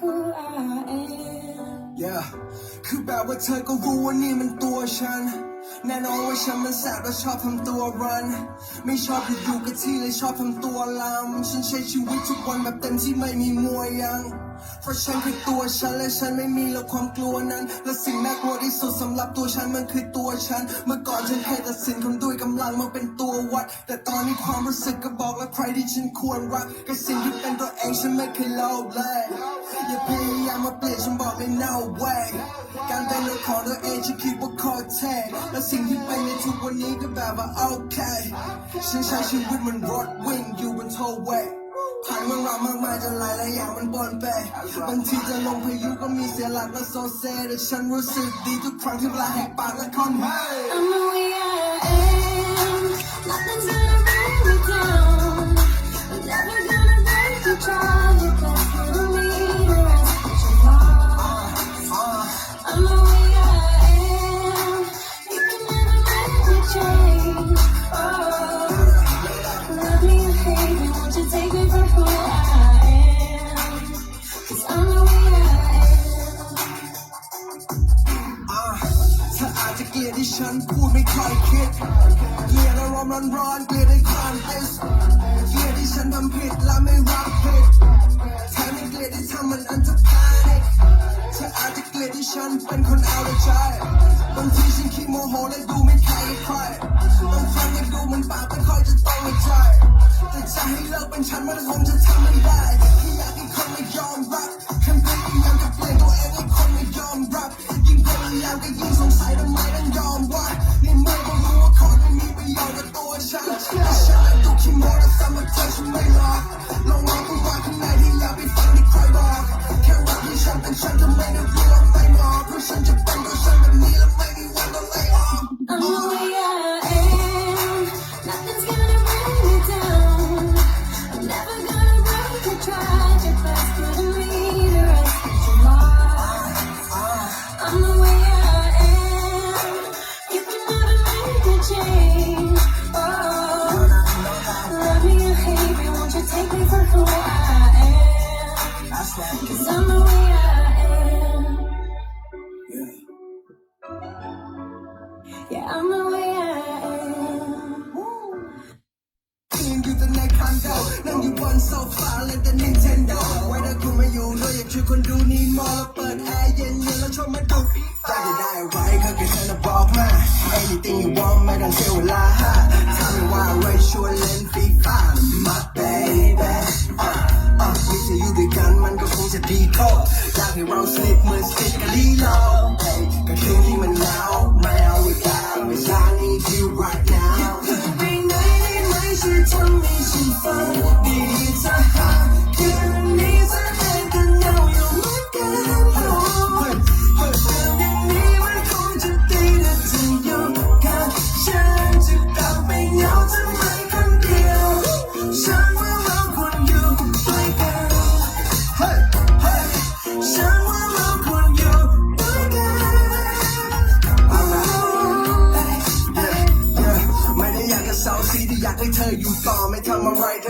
who I am. yeah คือแบบว่าเธอก็รู้ว่านี่มันตัวฉัน แน่นอนว่าฉันมันแสบและชอบทำตัวรัน ไม่ชอบอยู่กับที่เลยชอบทำตัวลำฉันใช้ชีวิตทุกวันแบบเต็มที่ไม่มีมวยยัง เพราะฉันคือตัวฉันและฉันไม่มีแล้วความกลัวนั้น และสิ่งน่ากลัวที่สุดสำหรับตัวฉันมันคือตัวฉัน เมื่อก่อนฉันเคยตัดสินคนด้วยกำลังมาเป็นตัววัด แต่ตอนนี้ความรู้สึกก็บอกแล้วใครที่ฉันควรรักกับสิ่งที่เป็นตัวเองฉันไม่เคยโลภเลยอย่าพยายามมาเปลี่ยนฉันบอกเลย no way การเป็นตัวของตัวเองฉันคิดว่าคตรเท่และสิ่งที่เป็นในทุกวันนี้ก็แบบว่าโอเคฉันใช้ชีวิตมันรถวิ่งอยู่บนโทเว ย์ผ่านเรื่องรามากมายจนหลายหลายอย่างมันปนเปบางทีจะลงพายุก็มีเสียหลักและโซเซแต่ฉันรู้สึกดีทุกครั้งที่เวลาแหกปากและคอนเฮ้ I'm a way I am. Nothing's ลียดอารมณ์ร้อนเกลียดในความเอสเกลียดที่ฉันทำผิดและไม่รับผิดแถมยังเกลียดที่ทำมันอันจะพานิกเธออาจจะเกลียดที่ฉันเป็นคนเอาแต่ใจบางทีฉันขี้โมโหและดูไม่ใครใครบางครั้งยังดูมันปากไม่ค่อยจะต้องใจแต่จะให้เลิกเป็นฉันมันคงจะทำไม่ได้แค่อยากให้คนไม่ยอมรับ ที่ฉันเป็นฉันทำไมต้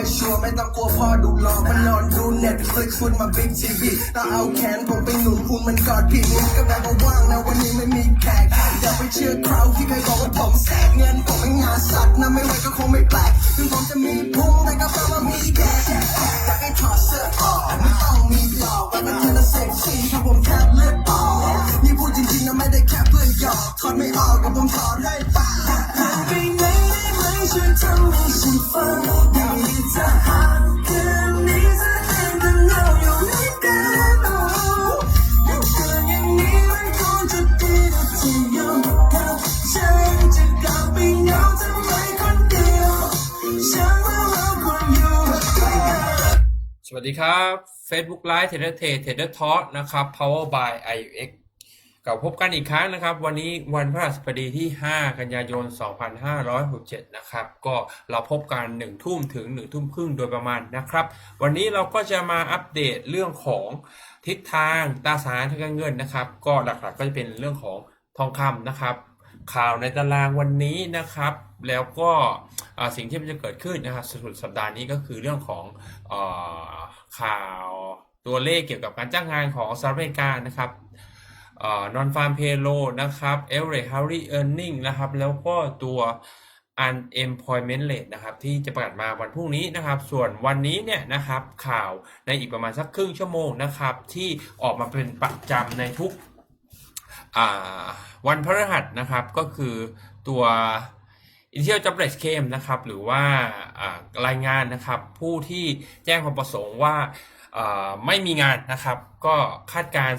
อะไรเธอชัวร์ไม่ต้องกลัวพ่อดูหลอกมันนอนดูเน็ตฟลิกฟุตมาบิ๊กทีวีต้องเอาแขนผมไปหนุนพุงมันกอดพี่นี่ก็แบบว่าว่างนะวันนี้ไม่มีแขกอย่าไปเชื่อคราวที่เคยบอกว่าผมแสบเงินผมไม่งาสัตว์นะไม่ไหวก็คงไม่แปลกถึงผมจะมีพุงแต่ก็แปลว่ามีแขกอยากให้ถอดเสื้อออกไม่ต้องมีหลอกว่าเป็นเธอน่ะเซ็กซี่ถ้าผมแทบเลือดออกนี่พูดจริงๆนะไม่ได้แค่เพื่อนหยอกถอดไม่ออกก็ผมถอดให้ป้า ช่วยทำให้ฉันฝันดีจะหาคืนนี้จะให้กันเหงาอยู่ด้วยกันโอ้อยู่กันอย่างนี้มันคงจะดีถ้าเธอยู่กับฉันจะกลับไปเหงาทำไมคนเดียวฉันว่าเราควรอยู่ด้วยกันสวัสดีครับ Facebook Live Trader Trade Trader Talk นะครับ Power by IUX กับพบกันอีกครั้งนะครับ วันนี้วันพฤหัสบดีที่ 5 กันยายน 2567 นะครับ ก็เราพบกัน 1 ทุ่มถึง 1 ทุ่มครึ่งโดยประมาณนะครับ วันนี้เราก็จะมาอัปเดตเรื่องของทิศทางตราสารทางการเงินนะครับ ก็หลักๆก็จะเป็นเรื่องของทองคำนะครับ ข่าวในตารางวันนี้นะครับ แล้วก็สิ่งที่มันจะเกิดขึ้นนะครับสุดสัปดาห์นี้ก็คือเรื่องของออข่าวตัวเลขเกี่ยวกับการจ้างงานของสหรัฐอเมริกานะครับ เอ่อ non farm payroll นะครับ average hourly earning นะครับ แล้วก็ตัว unemployment rate นะครับ ที่จะประกาศมาวันพรุ่งนี้นะครับ ส่วนวันนี้เนี่ยนะครับข่าวในอีกประมาณสักครึ่งชั่วโมงนะครับ ที่ออกมาเป็นประจำในทุกวันพฤหัสนะครับก็คือตัว Initial Jobless Claim นะครับ หรือว่ารายงานนะครับ ผู้ที่แจ้งความประสงค์ว่า ไม่มีงานนะครับ ก็คาดการณ์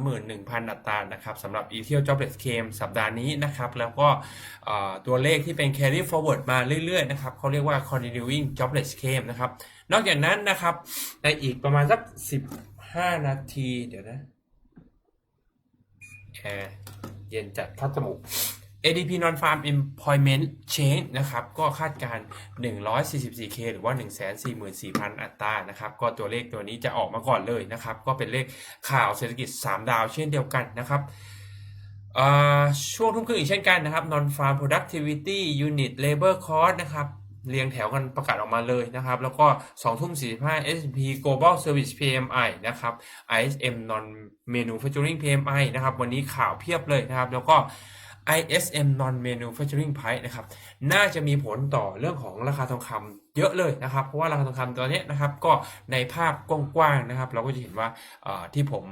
231,000 อัตรานะครับสำหรับ Initial Jobless Claim สัปดาห์นี้นะครับ แล้วก็ตัวเลขที่เป็น carry forward มาเรื่อยๆนะครับเขาเรียกว่า continuing jobless claim นะครับ นอกจากนั้นนะครับ ในอีกประมาณสัก 15 นาที เดี๋ยวนะแอร์เย็นจัดคัดจมูก ADP Non Farm Employment Change นะครับ ก็คาดการณ์ 144K หรือว่า 144,000 อัตรานะครับ ก็ตัวเลขตัวนี้จะออกมาก่อนเลยนะครับ ก็เป็นเลขข่าวเศรษฐกิจ 3 ดาวเช่นเดียวกันนะครับช่วงทุ่มครึ่งอีกเช่นกันนะครับ Non Farm Productivity Unit Labor Cost นะครับเรียงแถวกันประกาศออกมาเลยนะครับ แล้วก็2ทุ่ม45 S&P Global Service PMI นะครับ ISM Non Manufacturing PMI นะครับ วันนี้ข่าวเพียบเลยนะครับ แล้วก็ ISM Non Manufacturing Price นะครับ น่าจะมีผลต่อเรื่องของราคาทองคำเยอะเลยนะครับ เพราะว่าราคาทองคำตอนนี้นะครับ ก็ในภาพกว้างๆนะครับ เราก็จะเห็นว่าที่ผม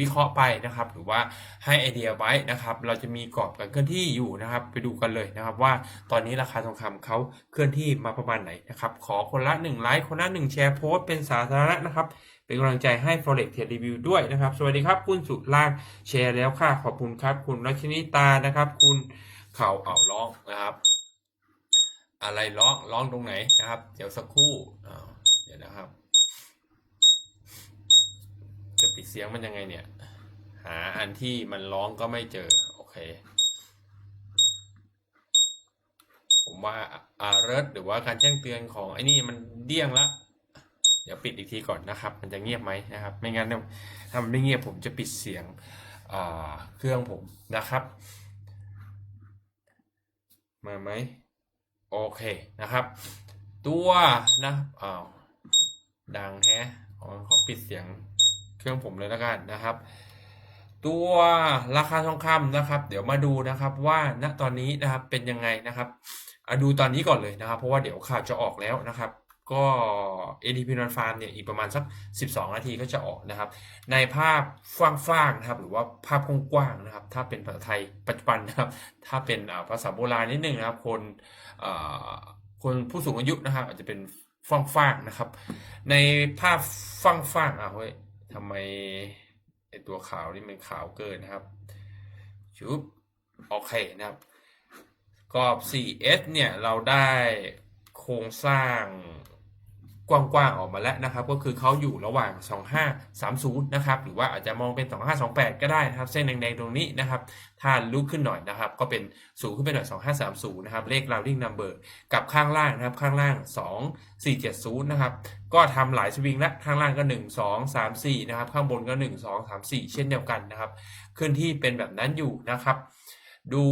วิเคราะห์ไปนะครับ หรือว่าให้ไอเดียไว้นะครับ เราจะมีกรอบการเคลื่อนที่อยู่นะครับ ไปดูกันเลยนะครับ ว่าตอนนี้ราคาทองคำเขาเคลื่อนที่มาประมาณไหนนะครับ ขอคนละ1ไลค์คนละ1แชร์โพสต์เป็นสาธารณะนะครับ เป็นกำลังใจให้ Forex Trade Review ด้วยนะครับ สวัสดีครับ คุณสุรางแชร์แล้วค่ะ ขอบคุณครับ คุณรัชนิตานะครับ คุณเข่าเอาร้องนะครับ อะไรร้องร้องตรงไหนนะครับ เดี๋ยวสักครู่เดี๋ยวนะครับ จะปิดเสียงมันยังไงเนี่ย หาอันที่มันร้องก็ไม่เจอ โอเคผมว่าอาเริร์หรือว่าการแจ้งเตือนของไอ้นี่มันเดี้ยงละ เดี๋ยวปิดอีกทีก่อนนะครับ มันจะเงียบไหมนะครับ ไม่งั้นถ้ามันไม่เงียบผมจะปิดเสียงเครื่องผมนะครับ มาไหมโอเคนะครับ ตัวนะอ้าวดังแฮะขอขอปิดเสียงเครื่องผมเลยแล้วกันนะครับ ตัวราคาทองคำนะครับ เดี๋ยวมาดูนะครับว่าณตอนนี้นะครับเป็นยังไงนะครับอะดูตอนนี้ก่อนเลยนะครับ เพราะว่าเดี๋ยวข่าวจะออกแล้วนะครับ ก็ ADP Non Farm เนี่ยอีกประมาณสัก 12 นาทีก็จะออกนะครับ ในภาพฟ้างๆนะครับ หรือว่าภาพกว้างๆนะครับ ถ้าเป็นภาษาไทยปัจจุบันนะครับ ถ้าเป็นภาษาโบราณนิดนึงนะครับ คนคนผู้สูงอายุนะครับ อาจจะเป็นฟ้างๆนะครับ ในภาพฟ้างๆอะเฮ้ยทำไมไอตัวขาวนี่มันขาวเกินนะครับชุบโอเคนะครับกรอบ 4S เนี่ยเราได้โครงสร้าง กว้างๆออกมาแล้วนะครับ ก็คือเขาอยู่ระหว่าง 2530 นะครับ หรือว่าอาจจะมองเป็น 2528 ก็ได้นะครับ เส้นแดงๆตรงนี้นะครับ ถ้าลุกขึ้นหน่อยนะครับ ก็เป็นสูงขึ้นไปหน่อย 2530 นะครับ เลข rounding number กับข้างล่างนะครับ ข้างล่าง 2470 นะครับ ก็ทำหลายสวิงแล้วข้างล่างก็ 1 2 3 4 นะครับ ข้างบนก็ 1 2 3 4 เช่นเดียวกันนะครับเคลื่อนที่เป็นแบบนั้นอยู่นะครับ ดู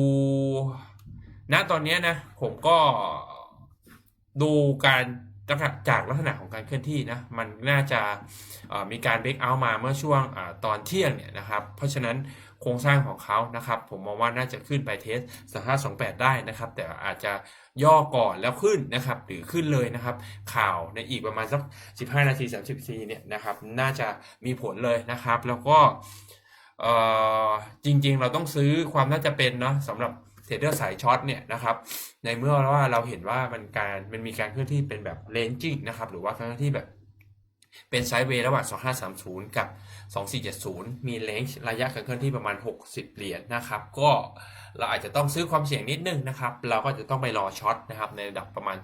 ณตอนนี้นะ ผมก็ดูการ จากลักษณะของการเคลื่อนที่นะมันน่าจะมีการเบรกเอาท์มาเมื่อช่วงอตอนเที่ยงเนี่ยนะครับเพราะฉะนั้นโครงสร้างของเขานะครับ ผมมองว่าน่าจะขึ้นไปเทสสห้าสองแปดได้นะครับ แต่อาจจะย่อก่อนแล้วขึ้นนะครับ หรือขึ้นเลยนะครับ ข่าวในอีกประมาณสัก 15 นาที 30นาทีเนี่ยนะครับ น่าจะมีผลเลยนะครับ แล้วก็จริงๆ เราต้องซื้อความน่าจะเป็นเนาะสำหรับ เทรดเดอร์สายช็อตเนี่ยนะครับในเมื่อว่าเราเห็นว่ามันการมันมีการเคลื่อนที่เป็นแบบเลนจิ้งนะครับหรือว่าเคลื่อนที่แบบเป็นไซด์เวย์ระหว่าง 2530 กับ 2470 มีเลนส์ระยะการเคลื่อนที่ประมาณ 60 เหรียญนะครับ ก็เราอาจจะต้องซื้อความเสี่ยงนิดนึงนะครับ เราก็จะต้องไปรอช็อตนะครับ ในระดับประมาณ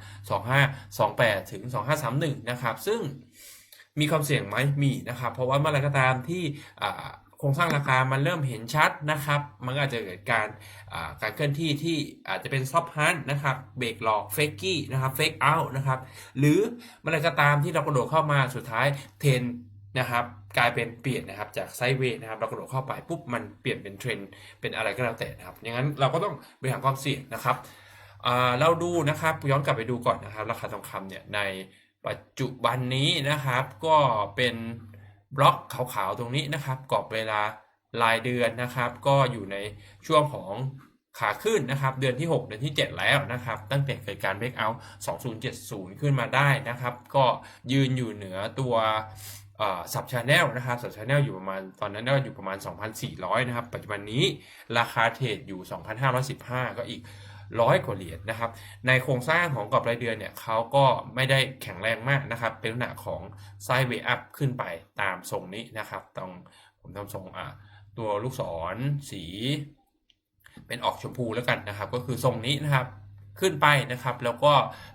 2528 ถึง 2531 นะครับ ซึ่งมีความเสี่ยงไหมมีนะครับ เพราะว่าเมื่อไรก็ตามที่อ่า โครงสร้างราคามันเริ่มเห็นชัดนะครับ มันก็อาจจะเกิดการการเคลื่อนที่ที่อาจจะเป็นซอฟฮันนะครับ เบรกหลอกเฟกกี้นะครับเฟกเอาท์นะครับ หรือเมื่อไรก็ตามที่เรากระโดดเข้ามาสุดท้ายเทรนนะครับกลายเป็นเปลี่ยนนะครับจากไซด์เวย์นะครับเรากระโดดเข้าไปปุ๊บมันเปลี่ยนเป็นเทรนเป็นอะไรก็แล้วแต่นะครับอย่างนั้นเราก็ต้องบริหารความเสี่ยงนะครับเราดูนะครับย้อนกลับไปดูก่อนนะครับ ราคาทองคำเนี่ยในปัจจุบันนี้นะครับก็เป็น บล็อกขาวๆตรงนี้นะครับกรอบเวลารายเดือนนะครับ ก็อยู่ในช่วงของขาขึ้นนะครับ เดือนที่ 6 เดือนที่ 7 แล้วนะครับ ตั้งแต่เกิดการเบรกเอาท์2070 ขึ้นมาได้นะครับ ก็ยืนอยู่เหนือตัวสับชาแนลนะครับสับชาแนลอยู่ประมาณตอนนั้นก็อยู่ประมาณ 2,400 นะครับ ปัจจุบันนี้ราคาเทรดอยู่ 2,515 ก็อีก ร้อยกว่าเหรียญนะครับ ในโครงสร้างของกรอบรายเดือนเนี่ยเขาก็ไม่ได้แข็งแรงมากนะครับ เป็นลักษณะของไซด์เวย์อัพขึ้นไปตามทรงนี้นะครับต้องผมทำทรงอะตัวลูกศรสี เป็นออกชมพูแล้วกันนะครับ ก็คือทรงนี้นะครับขึ้นไปนะครับ แล้วก็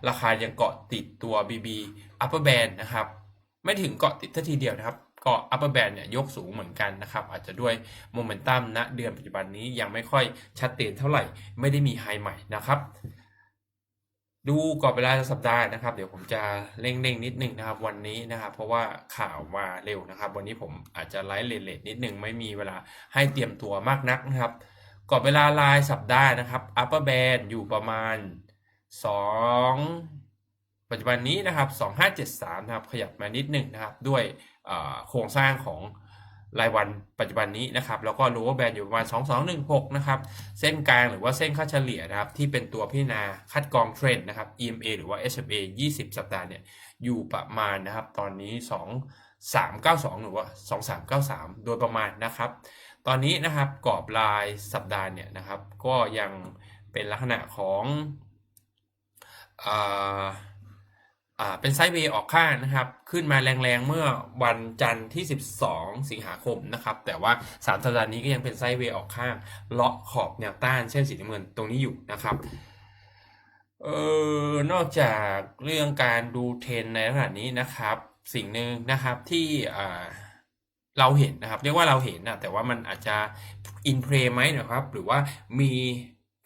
ราคายังเกาะติดตัว BB upper band นะครับ ไม่ถึงเกาะติดทัทีเดียวนะครับ เกาะ upper band เนี่ยยกสูงเหมือนกันนะครับอาจจะด้วยโมเมนตัมณเดือนปัจจุบันนี้ยังไม่ค่อยชัดเจนเท่าไหร่ ไม่ได้มีไฮใหม่นะครับ ดูกรอบเวลาสัปดาห์นะครับ เดี๋ยวผมจะเร่งๆนิดนึงนะครับ วันนี้นะครับ เพราะว่าข่าวมาเร็วนะครับ วันนี้ผมอาจจะไลฟ์เลทๆนิดนึง ไม่มีเวลาให้เตรียมตัวมากนักนะครับกรอบเวลารายสัปดาห์นะครับ upper band อยู่ประมาณ 2 ปัจจุบันนี้นะครับ 2573 นะครับ ขยับมานิดหนึ่งนะครับ ด้วยโครงสร้างของรายวันปัจจุบันนี้นะครับ แล้วก็ lower band อยู่ประมาณ 2216 นะครับ เส้นกลางหรือว่าเส้นค่าเฉลี่ยนะครับ ที่เป็นตัวพิจารณาคัดกรองเทรนด์นะครับ EMA หรือว่า SMA 20 สัปดาห์เนี่ย อยู่ประมาณนะครับ ตอนนี้ 2392 หรือว่า 2393 โดยประมาณนะครับ ตอนนี้นะครับกรอบรายสัปดาห์เนี่ยนะครับ ก็ยังเป็นลักษณะของอ่า เป็นไซด์เวย์ออกข้างนะครับ ขึ้นมาแรงๆ เมื่อวันจันทร์ที่ 12 สิงหาคมนะครับ แต่ว่า 3 สัปดาห์นี้ก็ยังเป็นไซด์เวย์ออกข้างเลาะขอบแนวต้านเส้นสีน้ำเงินตรงนี้อยู่นะครับเออนอกจากเรื่องการดูเทรนในขณะนี้นะครับ สิ่งหนึ่งนะครับที่อ่าเราเห็นนะครับ เรียกว่าเราเห็นนะแต่ว่ามันอาจจะอินเพลย์ไหมนะครับ หรือว่ามี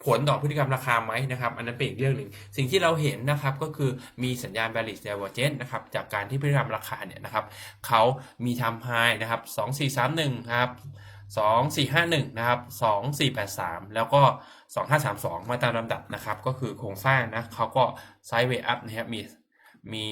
ผลต่อพฤติกรรมราคาไหมนะครับ อันนั้นเป็นอีกเรื่องหนึ่งสิ่งที่เราเห็นนะครับก็คือมีสัญญาณ bearish divergence นะครับจากการที่พฤติกรรมราคาเนี่ยนะครับเขามีทำไฮนะครับ2431ครับ2451นะครับ2483 แล้วก็ 2532 มาตามลำดับนะครับ ก็คือโครงสร้างนะเขาก็ไซด์เวย์อัพนะครับมีมี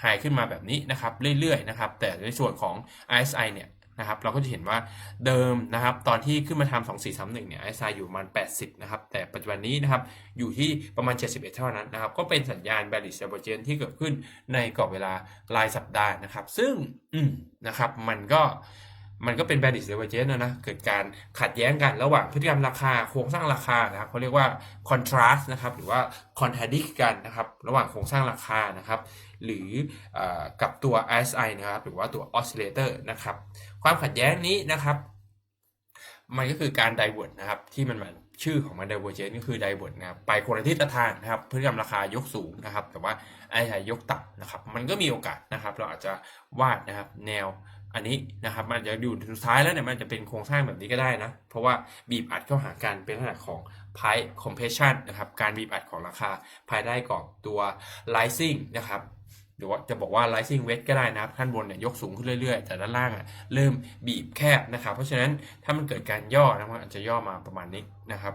ไฮขึ้นมาแบบนี้นะครับ เรื่อยๆนะครับ แต่ในส่วนของ RSI เนี่ย นะครับเราก็จะเห็นว่าเดิมนะครับ ตอนที่ขึ้นมาทำ2431เนี่ย RSI อยู่ประมาณ 80 นะครับ แต่ปัจจุบันนี้นะครับอยู่ที่ประมาณ 71 เท่านั้นนะครับ ก็เป็นสัญญาณ bearish divergence ที่เกิดขึ้นในกรอบเวลารายสัปดาห์นะครับ ซึ่งอืมนะครับมันก็มันก็เป็น bearish divergence นะนะ เกิดการขัดแย้งกันระหว่างพฤติกรรมราคาโครงสร้างราคานะครับเขาเรียกว่า contrast นะครับ หรือว่า contradict กันนะครับ ระหว่างโครงสร้างราคานะครับ หรืออกับตัว RSI นะครับ หรือว่าตัว oscillator นะครับ ความขัดแย้งนี้นะครับ มันก็คือการ divert นะครับ ที่มันมันชื่อของมัน divergence ก็คือ divert นะครับไปคนละทิศทางนะครับพฤติกรรมราคายกสูงนะครับ แต่ว่า RSI ยกต่ำนะครับ มันก็มีโอกาสนะครับ เราอาจจะวาดนะครับแนวอันนี้นะครับ มันจะอยู่สุดท้ายแล้วเนี่ยมันจะเป็นโครงสร้างแบบนี้ก็ได้นะ เพราะว่าบีบอัดเข้าหากันเป็นลักษณะของ price compression นะครับ การบีบอัดของราคาภายใต้กรอบตัว rising นะครับ หรือว่าจะบอกว่า rising wedge ก็ได้นะครับขั้นบนเนี่ยยกสูงขึ้นเรื่อยๆ แต่ด้านล่างอะเริ่มบีบแคบนะครับ เพราะฉะนั้นถ้ามันเกิดการย่อนะมันอาจจะย่อมาประมาณนี้นะครับ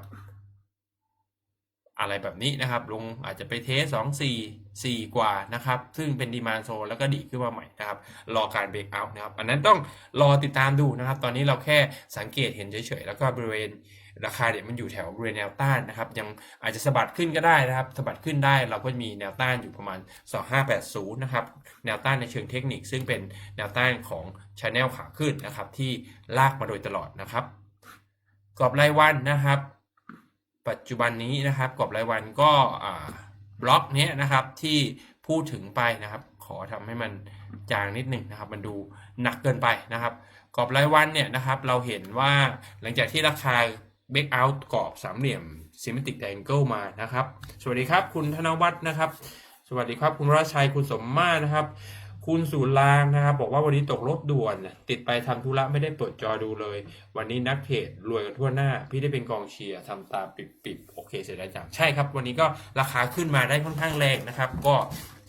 อะไรแบบนี้นะครับ ลงอาจจะไปเทสสองสี่สี่กว่านะครับ ซึ่งเป็นดีมานโซแล้วก็ดีขึ้นมาใหม่นะครับ รอการเบรกเอาท์นะครับ อันนั้นต้องรอติดตามดูนะครับ ตอนนี้เราแค่สังเกตเห็นเฉยๆ แล้วก็บริเวณ ราคาเนี่ยมันอยู่แถวบริเวณแนวต้านนะครับยังอาจจะสะบัดขึ้นก็ได้นะครับสะบัดขึ้นได้เราก็มีแนวต้านอยู่ประมาณ 2580 นะครับแนวต้านในเชิงเทคนิค ซึ่งเป็นแนวต้านของช n แนลขาขึ้นนะครับที่ลากมาโดยตลอดนะครับกรอบรายวันนะครับ ปัจจุบันนี้นะครับกรอบรายวันก็บล็อกนี้นะครับที่พูดถึงไปนะครับขอทำให้มันจางนิดหนึ่งนะครับ มันดูหนักเกินไปนะครับกรอบรายวันเนี่ยนะครับเราเห็นว่าหลังจากที่ราคา เบรกเอาท์กรอบสามเหลี่ยม symmetric triangle มานะครับ สวัสดีครับคุณธนวัฒน์นะครับ สวัสดีครับคุณราชัยคุณสมมาตรนะครับ คุณสุรางนะครับ บอกว่าวันนี้ตกรถด่วน ติดไปทำธุระไม่ได้เปิดจอดูเลย วันนี้นักเทรดรวยกันทั่วหน้า พี่ได้เป็นกองเชียร์ทำตาปิบๆโอเคเสียดายจังใช่ครับ วันนี้ก็ราคาขึ้นมาได้ค่อนข้างแรงนะครับ ก็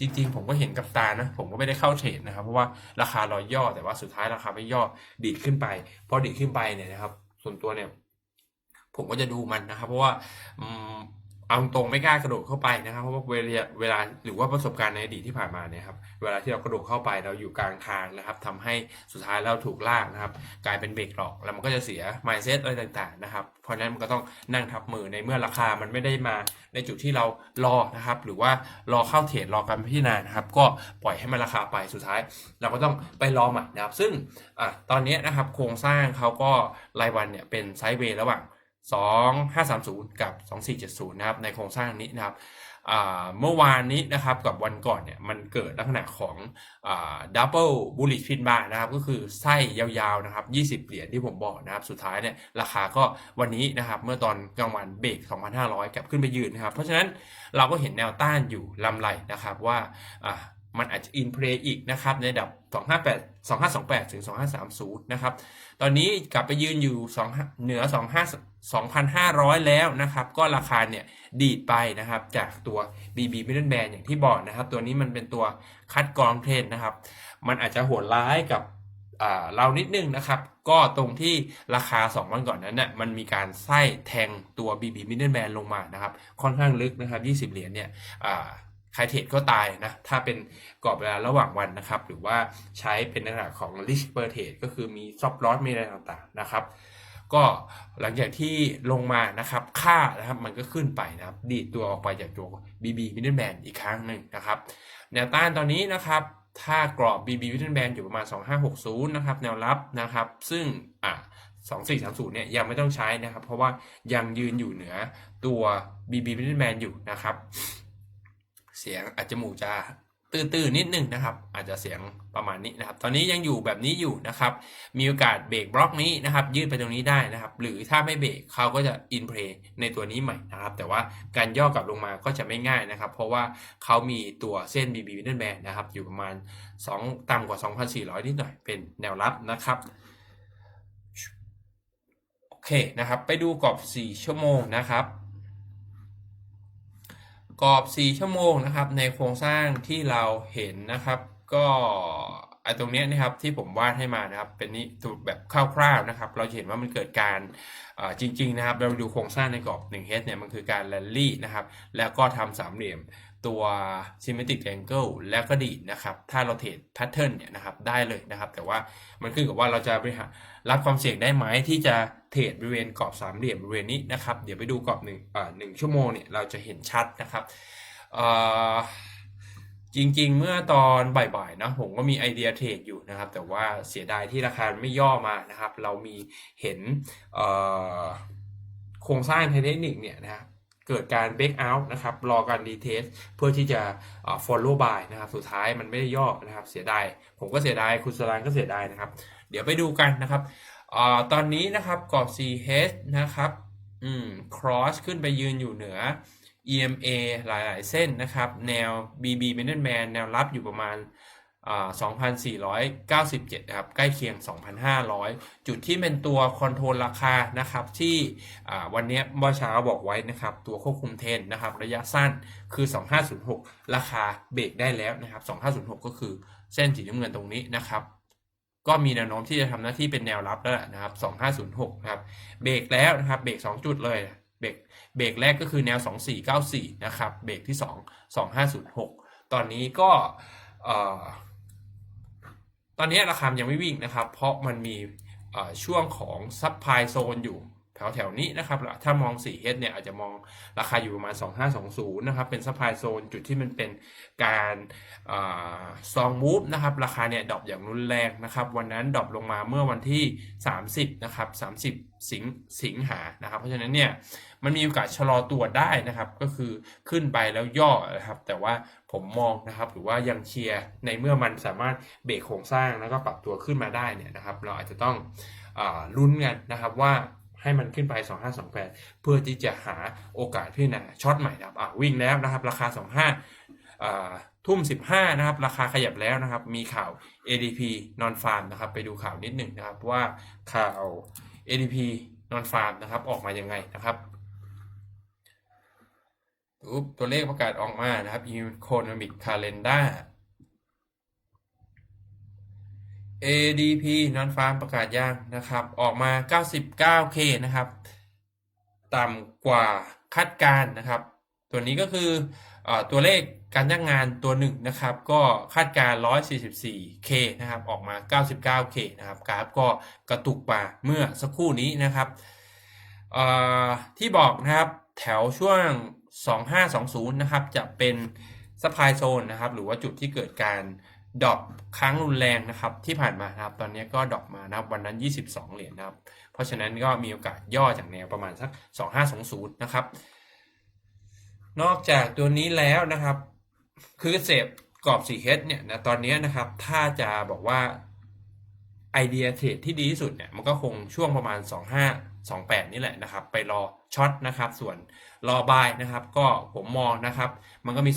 จริงๆ ผมก็เห็นกับตานะ ผมก็ไม่ได้เข้าเทรดนะครับ เพราะว่าราคาลอยย่อ แต่ว่าสุดท้ายราคาไม่ย่อดีดขึ้นไปพอดีดขึ้นไปเนี่ยนะครับ ส่วนตัวเนี่ย ผมก็จะดูมันนะครับ เพราะว่าเอาตรงไม่กล้ากระโดดเข้าไปนะครับเพราะว่าเวลาเวลาหรือว่าประสบการณ์ในอดีตที่ผ่านมาเนี่ยครับเวลาที่เรากระโดดเข้าไปเราอยู่กลางทางนะครับทำให้สุดท้ายเราถูกลากนะครับ กลายเป็นเบรกหลอกแล้วมันก็จะเสีย mindset อะไรต่างๆนะครับ เพราะฉะนั้นมันก็ต้องนั่งทับมือในเมื่อราคามันไม่ได้มาในจุดที่เรารอนะครับ หรือว่ารอเข้าเทรดรอการพิจารณานะครับ ก็ปล่อยให้มันราคาไปสุดท้าย เราก็ต้องไปรอใหม่นะครับ ซึ่งอตอนนี้นะครับโครงสร้างเขาก็รายวันเนี่ยเป็นไซด์เวย์ระหว่าง 2530 กับ 2470 นะครับในโครงสร้างนี้นะครับเมื่อวานนี้นะครับกับวันก่อนเนี่ยมันเกิดลักษณะของดับเบิลบูลลิชพินบาร์นะครับก็คือไส้ยาวๆนะครับ20 เหรียญที่ผมบอกนะครับสุดท้ายเนี่ยราคาก็วันนี้นะครับเมื่อตอนกลางวันเบรก 2,500 กลับขึ้นไปยืนนะครับ เพราะฉะนั้นเราก็เห็นแนวต้านอยู่ลำไรนะครับว่าอ่ามันอาจจะอินเพลย์อีกนะครับในระดับ 258 2528 ถึง 2530 นะครับ ตอนนี้กลับไปยืนอยู่2เหนือ 25 2,500 แล้วนะครับ ก็ราคาเนี่ยดีดไปนะครับ จากตัว BB Middle Band อย่างที่บอกนะครับ ตัวนี้มันเป็นตัวคัดกรองเทรนด์นะครับ มันอาจจะโหดร้ายกับเรานิดนึงนะครับ ก็ตรงที่ราคา 2 วันก่อนนั้นน่ะมันมีการไส้แทงตัว BB Middle Band ลงมานะครับ ค่อนข้างลึกนะครับ 20 เหรียญเนี่ย ใครเทรดก็ตายนะ ถ้าเป็นกรอบเวลาระหว่างวันนะครับ หรือว่าใช้เป็นลักษณะของ risk per trade ก็คือมี stop loss มีอะไรต่างๆนะครับ ก็หลังจากที่ลงมานะครับ ค่านะครับมันก็ขึ้นไปนะครับ ดีดตัวออกไปจากตัว BB Middle Band อีกครั้งหนึ่งนะครับ แนวต้านตอนนี้นะครับถ้ากรอบ BB Middle Band อยู่ประมาณ 2560 นะครับ แนวรับนะครับ ซึ่งอะ2430 เนี่ยยังไม่ต้องใช้นะครับ เพราะว่ายังยืนอยู่เหนือตัว BB Middle Band อยู่นะครับ เสียงอาจจะหมูกจะตื้อๆนิดนึงนะครับ อาจจะเสียงประมาณนี้นะครับ ตอนนี้ยังอยู่แบบนี้อยู่นะครับ มีโอกาสเบรกบล็อกนี้นะครับ ยืดไปตรงนี้ได้นะครับ หรือถ้าไม่เบรกเขาก็จะอินเพลย์ในตัวนี้ใหม่นะครับ แต่ว่าการย่อกลับลงมาก็จะไม่ง่ายนะครับ เพราะว่าเขามีตัวเส้น BB Middle Band นะครับ อยู่ประมาณ 2 ต่ำกว่า 2,400 นิดหน่อยเป็นแนวรับนะครับโอเคนะครับ ไปดูกรอบ 4 ชั่วโมงนะครับ กรอบ 4 ชั่วโมงนะครับ ในโครงสร้างที่เราเห็นนะครับ ก็ไอตรงนี้นะครับที่ผมวาดให้มานะครับ เป็นนี้ตัวแบบคร่าวๆนะครับ เราจะเห็นว่ามันเกิดการจริง ๆ นะครับ เราดูโครงสร้างในกรอบ1 h เนี่ยมันคือการแรลลี่นะครับ แล้วก็ทำสามเหลี่ยม ตัว symmetric angle แล้วก็ดีนะครับ ถ้าเราเทรด pattern เนี่ยนะครับได้เลยนะครับ แต่ว่ามันขึ้นกับว่าเราจะบริหารรับความเสี่ยงได้ไหมที่จะเทรดบริเวณกรอบสามเหลี่ยมบริเวณนี้นะครับ เดี๋ยวไปดูกรอบหนึ่งอ่าหนึ่งชั่วโมงเนี่ยเราจะเห็นชัดนะครับอ่อจริงๆ เมื่อตอนบ่ายๆนะผมก็มีไอเดียเทรดอยู่นะครับ แต่ว่าเสียดายที่ราคาไม่ย่อมานะครับ เรามีเห็นโครงสร้างทางเทคนิคเนี่ยนะครับ เกิดการ break out นะครับรอการ retest เพื่อที่จะ follow buy นะครับสุดท้ายมันไม่ได้ย่อนะครับเสียดายผมก็เสียดายคุณสรานก็เสียดายนะครับ เดี๋ยวไปดูกันนะครับอตอนนี้นะครับกรอบ CH นะครับอืม cross ขึ้นไปยืนอยู่เหนือ EMA หลาย ๆ เส้นนะครับ แนว BB Middle Man แนวรับอยู่ประมาณ 2,497 นะครับ ใกล้เคียง 2,500 จุดที่เป็นตัวคอนโทรลราคานะครับที่วันนี้เมื่อเช้าบอกไว้นะครับ ตัวควบคุมเทรนนะครับ ระยะสั้นคือ 2506 ราคาเบรกได้แล้วนะครับ 2506 ก็คือเส้นสีน้ำเงินตรงนี้นะครับก็มีแนวโน้มที่จะทำหน้าที่เป็นแนวรับแล้วนะครับ 2506 นะครับ เบรกแล้วนะครับ เบรก 2 จุดเลย เบรก เบรกแรกก็คือแนว 2494 นะครับ เบรกที่ 2 2506 ตอนนี้ก็ ตอนนี้ราคายังไม่วิ่งนะครับ เพราะมันมีช่วงของซับไพลโซนอยู่ แถวแถวนี้นะครับ ถ้ามอง 4H เนี่ยอาจจะมองราคาอยู่ประมาณ 2520 นะครับ เป็นซับไพลโซนจุดที่มันเป็นการซองมูฟนะครับ ราคาเนี่ยดรอปอย่างรุนแรงนะครับ วันนั้นดรอปลงมาเมื่อวันที่ 30 นะครับ 30 สิงสิงหานะครับ เพราะฉะนั้นเนี่ยมันมีโอกาสชะลอตัวได้นะครับ ก็คือขึ้นไปแล้วย่อนะครับ แต่ว่าผมมองนะครับ หรือว่ายังเชียร์ในเมื่อมันสามารถเบรกโครงสร้างแล้วก็ปรับตัวขึ้นมาได้เนี่ยนะครับ เราอาจจะต้องอลุ้นกันนะครับว่า ให้มันขึ้นไป 2528 เพื่อที่จะหาโอกาสพิจารณาช็อตใหม่ครับอ่าวิ่งแล้วนะครับ ราคา 25ทุ่ม 15 นะครับ ราคาขยับแล้วนะครับ มีข่าว ADP non farm นะครับ ไปดูข่าวนิดหนึ่งนะครับว่าข่าว ADP non farm นะครับ ออกมายังไงนะครับตัวเลขประกาศออกมานะครับ Economic Calendar ADP non farm ประกาศย่างนะครับ ออกมา 99K นะครับ ต่ำกว่าคาดการนะครับ ตัวนี้ก็คืออตัวเลขการจ้างงานตัวหนึ่งนะครับ ก็คาดการ 144K นะครับ ออกมา 99K นะครับ กราฟก็กระตุกมาเมื่อสักครู่นี้นะครับที่บอกนะครับแถวช่วง 2520 นะครับ จะเป็นซัพพลายโซนนะครับ หรือว่าจุดที่เกิดการ ดรอปครั้งรุนแรงนะครับที่ผ่านมานะครับ ตอนนี้ก็ดรอปมานะครับวันนั้น 22 เหรียญนะครับ เพราะฉะนั้นก็มีโอกาสย่อจากแนวประมาณสัก 2520 นะครับ นอกจากตัวนี้แล้วนะครับ คือเสพกรอบ 4H เนี่ยนะตอนนี้นะครับ ถ้าจะบอกว่าไอเดียเทรดที่ดีที่สุดเนี่ยมันก็คงช่วงประมาณ 25 28 นี่แหละนะครับ ไปรอช็อตนะครับ ส่วนรอบายนะครับ ก็ผมมองนะครับ มันก็มี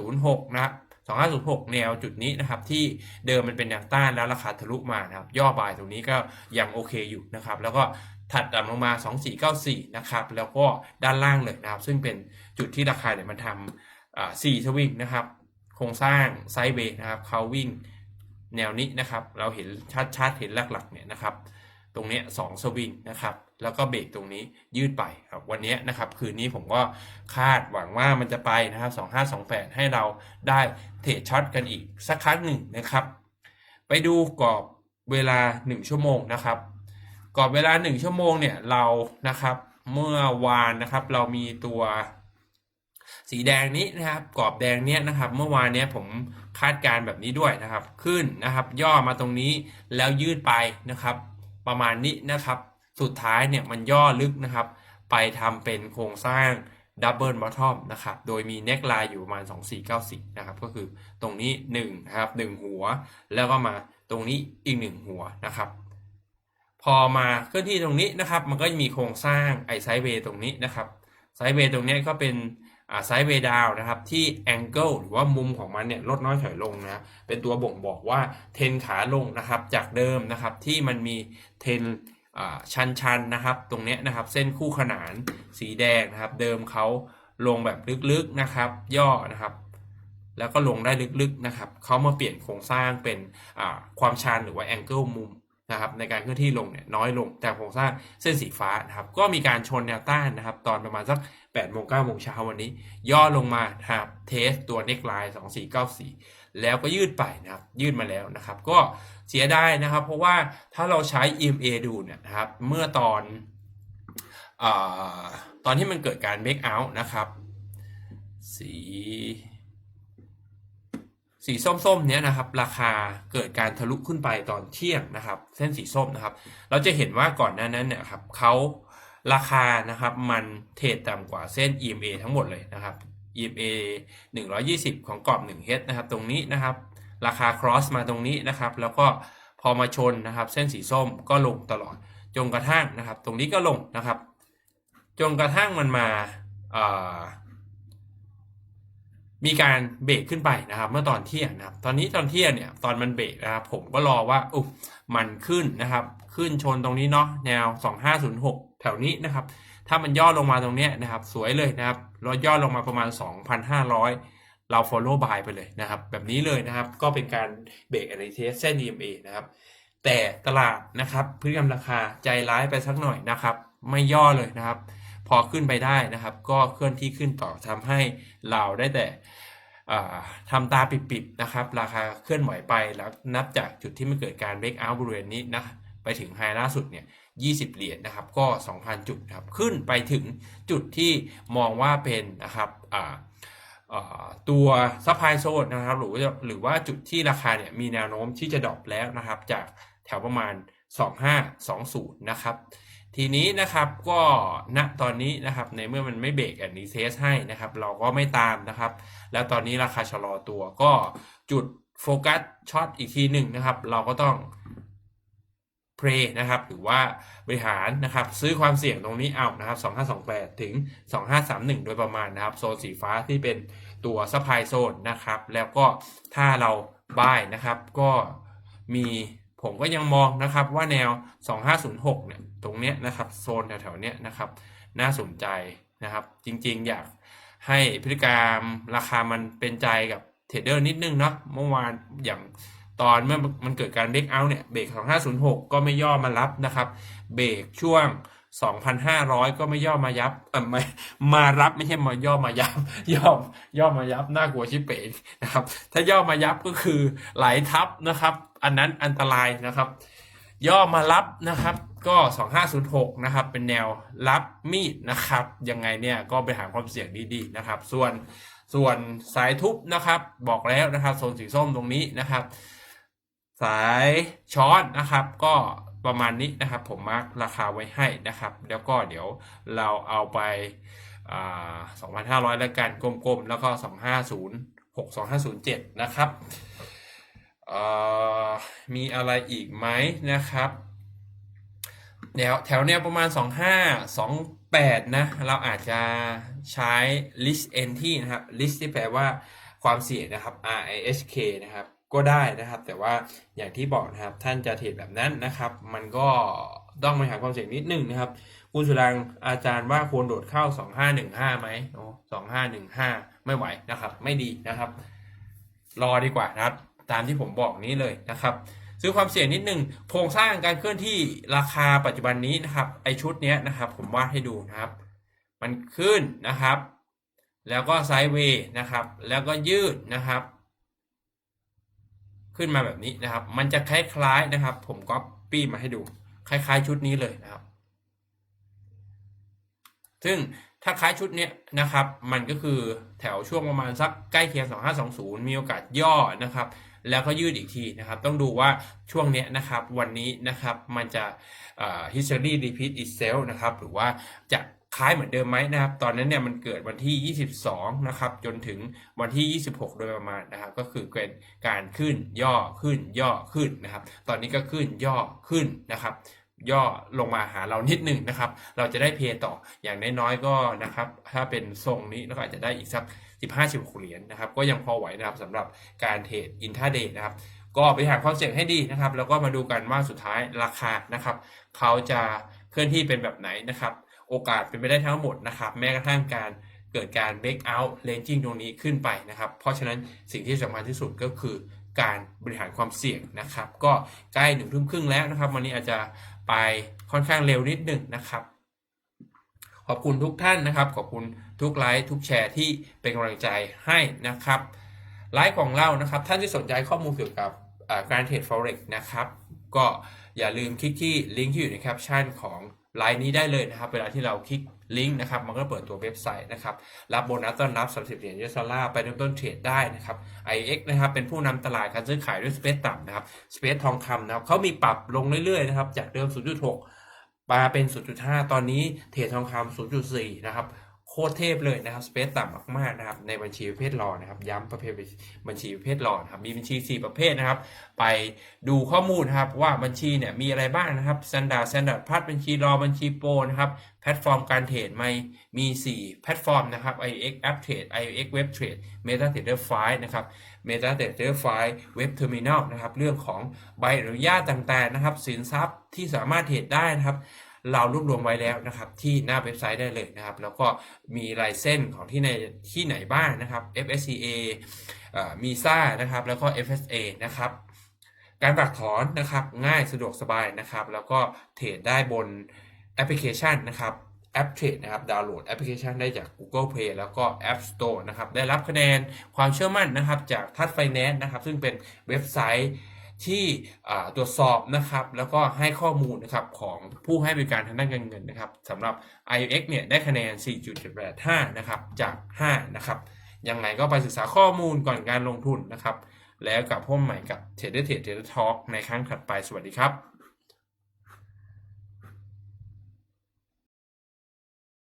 2506 นะครับ 2506 แนวจุดนี้นะครับที่เดิมมันเป็นแนวต้านแล้วราคาทะลุมานะครับย่อบายตรงนี้ก็ยังโอเคอยู่นะครับแล้วก็ถัดต่ำลงมา 2494 นะครับแล้วก็ด้านล่างเลยนะครับ ซึ่งเป็นจุดที่ราคาเนี่ยมันทำอ่า4สวิงนะครับโครงสร้างไซด์เวย์นะครับเขาวิ่งแนวนี้นะครับ เราเห็นชัดๆเห็นหลักๆเนี่ยนะครับ ตรงนี้สองสวิงนะครับ แล้วก็เบรกตรงนี้ยืดไปครับวันนี้นะครับคืนนี้ผมก็คาดหวังว่ามันจะไปนะครับ2528 ให้เราได้เทรดช็อตกันอีกสักครั้งหนึ่งนะครับ ไปดูกรอบเวลา 1 ชั่วโมงนะครับกรอบเวลา 1 ชั่วโมงเนี่ยเรานะครับเมื่อวานนะครับเรามีตัวสีแดงนี้นะครับกรอบแดงเนี้ยนะครับเมื่อวานเนี้ยผมคาดการณ์แบบนี้ด้วยนะครับ ขึ้นนะครับ ย่อมาตรงนี้แล้วยืดไปนะครับ ประมาณนี้นะครับ สุดท้ายเนี่ยมันย่อลึกนะครับ ไปทำเป็นโครงสร้างดับเบิลบอททอมนะครับ โดยมีเน็กไลน์อยู่ประมาณ 2494 นะครับ ก็คือตรงนี้1นะครับ1 หัว แล้วก็มาตรงนี้อีก 1 หัวนะครับ พอมาเคลื่อนที่ตรงนี้นะครับ มันก็จะมีโครงสร้างไอไซเวย์ตรงนี้นะครับไซเวย์ตรงนี้ก็เป็นไซเวย์ดาวนะครับที่แองเกิลหรือว่ามุมของมันเนี่ยลดน้อยถอยลงนะเป็นตัวบ่งบอกว่าเทนขาลงนะครับจากเดิมนะครับที่มันมีเทน อ่าชันๆนะครับ ตรงเนี้ยนะครับ เส้นคู่ขนานสีแดงนะครับ เดิมเขาลงแบบลึกๆนะครับ ย่อนะครับ แล้วก็ลงได้ลึกๆนะครับเขามาเปลี่ยนโครงสร้างเป็นความชันหรือว่าแองเกิลมุมนะครับ ในการเคลื่อนที่ลงเนี่ยน้อยลงแต่โครงสร้างเส้นสีฟ้านะครับ ก็มีการชนแนวต้านนะครับ ตอนประมาณสัก8โมง9โมงเช้าวันนี้ ย่อลงมาครับเทสตัวเน็กไลน์2494 แล้วก็ยืดไปนะครับ ยืดมาแล้วนะครับ ก็เสียดายนะครับ เพราะว่าถ้าเราใช้ EMA ดูเนี่ยนะครับ เมื่อตอนอตอนที่มันเกิดการ break out นะครับ สีสีส้มๆเนี้ยนะครับ ราคาเกิดการทะลุขึ้นไปตอนเที่ยงนะครับ เส้นสีส้มนะครับ เราจะเห็นว่าก่อนหน้านั้นเนี่ยครับเขาราคานะครับมันเทรดต่ำกว่าเส้น EMA ทั้งหมดเลยนะครับ EMA 120 ของกรอบ1 H นะครับตรงนี้นะครับ ราคา cross มาตรงนี้นะครับ แล้วก็พอมาชนนะครับ เส้นสีส้มก็ลงตลอดจนกระทั่งนะครับ ตรงนี้ก็ลงนะครับจนกระทั่งมันมาามีการเบรกขึ้นไปนะครับ เมื่อตอนเที่ยงนะครับ ตอนนี้ตอนเที่ยงเนี่ยตอนมันเบรกนะครับผมก็รอว่าอุ๊มันขึ้นนะครับ ขึ้นชนตรงนี้เนาะแนว 2506 แถวนี้นะครับ ถ้ามันย่อลงมาตรงนี้นะครับ สวยเลยนะครับแล้วย่อลงมาประมาณ 2,500 เรา follow buy ไปเลยนะครับ แบบนี้เลยนะครับก็เป็นการเบรกอะไรเทสเส้น EMA นะครับ แต่ตลาดนะครับพฤติกรรมราคาใจร้ายไปสักหน่อยนะครับ ไม่ย่อเลยนะครับ พอขึ้นไปได้นะครับ ก็เคลื่อนที่ขึ้นต่อทำให้เราได้แต่อ่าทำตาปิดๆนะครับ ราคาเคลื่อนไหวไปแล้วนับจากจุดที่มันเกิดการเบรกเอาท์บริเวณนี้นะไปถึงไฮล่าสุดเนี่ย 20 เหรียญนะครับก็ 2,000 จุดนะครับขึ้นไปถึงจุดที่มองว่าเป็นนะครับตัวซัพพลายโซนนะครับหรือว่าหรือว่าจุดที่ราคาเนี่ยมีแนวโน้มที่จะดรอปแล้วนะครับจากแถวประมาณ 2520 นะครับ ทีนี้นะครับก็ณตอนนี้นะครับในเมื่อมันไม่เบรกแอนดีเซสให้นะครับ เราก็ไม่ตามนะครับ แล้วตอนนี้ราคาชะลอตัวก็จุดโฟกัสช็อตอีกทีหนึ่งนะครับ เราก็ต้อง เพลนะครับหรือว่าบริหารนะครับซื้อความเสี่ยงตรงนี้เอานะครับ2528 ถึง 2531 โดยประมาณนะครับโซนสีฟ้าที่เป็นตัวซัพพลายโซนนะครับแล้วก็ถ้าเราบายนะครับก็มีผมก็ยังมองนะครับว่าแนว 2506 เนี่ยตรงเนี้ยนะครับโซนแถวๆเนี้ยนะครับน่าสนใจนะครับ จริงๆ อยากให้พฤติกรรมราคามันเป็นใจกับเทรดเดอร์นิดนึงเนาะเมื่อวานอย่าง ตอนเมื่อมันเกิดการเบรกเอาเนี่ยเบรก2506 ก็ไม่ย่อมารับนะครับเบรกช่วง 2,500 ก็ไม่ย่อมายับเออไม่มารับไม่ใช่มาย่อมายับ ย่อย่อมายับน่ากลัวชิบเป๋งนะครับ ถ้าย่อมายับก็คือไหลทับนะครับ อันนั้นอันตรายนะครับ ย่อมารับนะครับก็ 2506 นะครับ เป็นแนวรับมีดนะครับ ยังไงเนี่ยก็ไปหาความเสี่ยงดีๆนะครับ ส่วนส่วนสายทุบนะครับ บอกแล้วนะครับโซนสีส้มตรงนี้นะครับ สายช้อนนะครับ ก็ประมาณนี้นะครับ ผมมาร์กราคาไว้ให้นะครับ แล้วก็เดี๋ยวเราเอาไปอ่า2,500 แล้วกันกลมๆ แล้วก็ 250 6257นะครับมีอะไรอีกไหมนะครับแนวแถวแนวประมาณ 25 28 นะ เราอาจจะใช้ list entry นะครับ list ที่แปลว่าความเสี่ยงนะครับ RISK นะครับ ก็ได้นะครับ แต่ว่าอย่างที่บอกนะครับท่านจะเทรดแบบนั้นนะครับ มันก็ต้องบริหารความเสี่ยงนิดหนึงนะครับคุณสุรังอาจารย์ว่าควรโดดเข้า 2515ไหมโอ้2515ไม่ไหวนะครับ ไม่ดีนะครับ รอดีกว่านะครับ ตามที่ผมบอกนี้เลยนะครับ ซื้อความเสี่ยงนิดหนึ่งโครงสร้างการเคลื่อนที่ราคาปัจจุบันนี้นะครับ ไอชุดเนี้ยนะครับ ผมวาดให้ดูนะครับ มันขึ้นนะครับ แล้วก็ไซด์เวย์นะครับ แล้วก็ยืดนะครับ ขึ้นมาแบบนี้นะครับ มันจะคล้ายๆนะครับ ผมก็ปี้มาให้ดู คล้ายๆ ชุดนี้เลยนะครับ ซึ่งถ้าคล้ายชุดเนี้ยนะครับ มันก็คือแถวช่วงประมาณสักใกล้เคียง 2520 มีโอกาสย่อนะครับ แล้วก็ยืดอีกทีนะครับ ต้องดูว่าช่วงเนี้ยนะครับ วันนี้นะครับ มันจะ history repeat itself นะครับ หรือว่าจะ คล้ายเหมือนเดิมไหมนะครับ ตอนนั้นเนี่ยมันเกิดวันที่ 22 นะครับ จนถึงวันที่ 26 โดยประมาณนะครับ ก็คือเป็นการขึ้นย่อขึ้นย่อขึ้นนะครับ ตอนนี้ก็ขึ้นย่อขึ้นนะครับ ย่อลงมาหาเรานิดหนึ่งนะครับ เราจะได้เพย์ต่ออย่างน้อยๆก็นะครับ ถ้าเป็นทรงนี้เราก็อาจจะได้อีกสัก 15 16 เหรียญนะครับ ก็ยังพอไหวนะครับสำหรับการเทรดอินท a เดย์นะครับก็บริหารความเสี่ยงให้ดีนะครับ แล้วก็มาดูกันว่าสุดท้ายราคานะครับ เขาจะเคลื่อนที่เป็นแบบไหนนะครับ โอกาสเป็นไปได้ทั้งหมดนะครับ แม้กระทั่งการเกิดการ break out ranging ตรงนี้ขึ้นไปนะครับ เพราะฉะนั้นสิ่งที่สำคัญที่สุดก็คือการบริหารความเสี่ยงนะครับ ก็ใกล้หนึ่งทุ่มครึ่งแล้วนะครับ วันนี้อาจจะไปค่อนข้างเร็วนิดหนึ่งนะครับ ขอบคุณทุกท่านนะครับ ขอบคุณทุกไลค์ทุกแชร์ที่เป็นกำลังใจให้นะครับไลฟ์ของเรานะครับ ท่านที่สนใจข้อมูลเกี่ยวกับการเทรด forex นะครับ ก็อย่าลืมคลิกที่ลิงก์ที่อยู่ในแคปชั่นของ ไลน์นี้ได้เลยนะครับ เวลาที่เราคลิกลิงก์นะครับ มันก็เปิดตัวเว็บไซต์นะครับ รับโบนัสต้อนรับ 30 เหรียญยูเอสดอลลาร์ไปเริ่มต้นเทรดได้นะครับ IX นะครับเป็นผู้นำตลาดการซื้อขายด้วยสเปซต่ำนะครับสเปซทองคำนะครับเขามีปรับลงเรื่อยๆนะครับจากเดิม 0.6มาเป็น 0.5 ตอนนี้เทรดทองคำ0.4 นะครับ ตรเทพเลยนะครับสเปซต่ำมากๆนะครับในบัญชีประเภทรอนะครับย้ำประเภทบัญชีประเภทรอนะครับมีบัญชี 4 ประเภทนะครับ ไปดูข้อมูลนะครับว่าบัญชีเนี่ยมีอะไรบ้างนะครับ Standard Standard พัดบัญชีรอบัญชีโปรนะครับแพลตฟอร์มการเทรดไม่มี 4 แพลตฟอร์มนะครับ IX App Trade IX Web Trade MetaTrader 5นะครับ MetaTrader 5 Web Terminal นะครับเรื่องของใบอนุญาตต่างๆนะครับ สินทรัพย์ที่สามารถเทรดได้นะครับ เรารวบรวมไว้แล้วนะครับที่หน้าเว็บไซต์ได้เลยนะครับ แล้วก็มีลายเส้นของที่ในที่ไหนบ้างนะครับ FSCA เอ่อ MISA นะครับแล้วก็ FSA นะครับการฝากถอนนะครับง่ายสะดวกสบายนะครับ แล้วก็เทรดได้บนแอปพลิเคชันนะครับแอปเทรดนะครับดาวน์โหลดแอปพลิเคชันได้จาก Google Play แล้วก็ App Store นะครับได้รับคะแนนความเชื่อมั่นนะครับจากทัดไฟแนนซ์นะครับซึ่งเป็นเว็บไซต์ ที่ตรวจสอบนะครับ แล้วก็ให้ข้อมูลนะครับของผู้ให้บริการทางด้านการเงินนะครับสำหรับ IX เนี่ยได้คะแนน4.85นะครับจาก 5 นะครับยังไงก็ไปศึกษาข้อมูลก่อนการลงทุนนะครับ แล้วกลับพบใหม่กับ Trader Trader Talk ในครั้งถัดไปสวัสดีครับ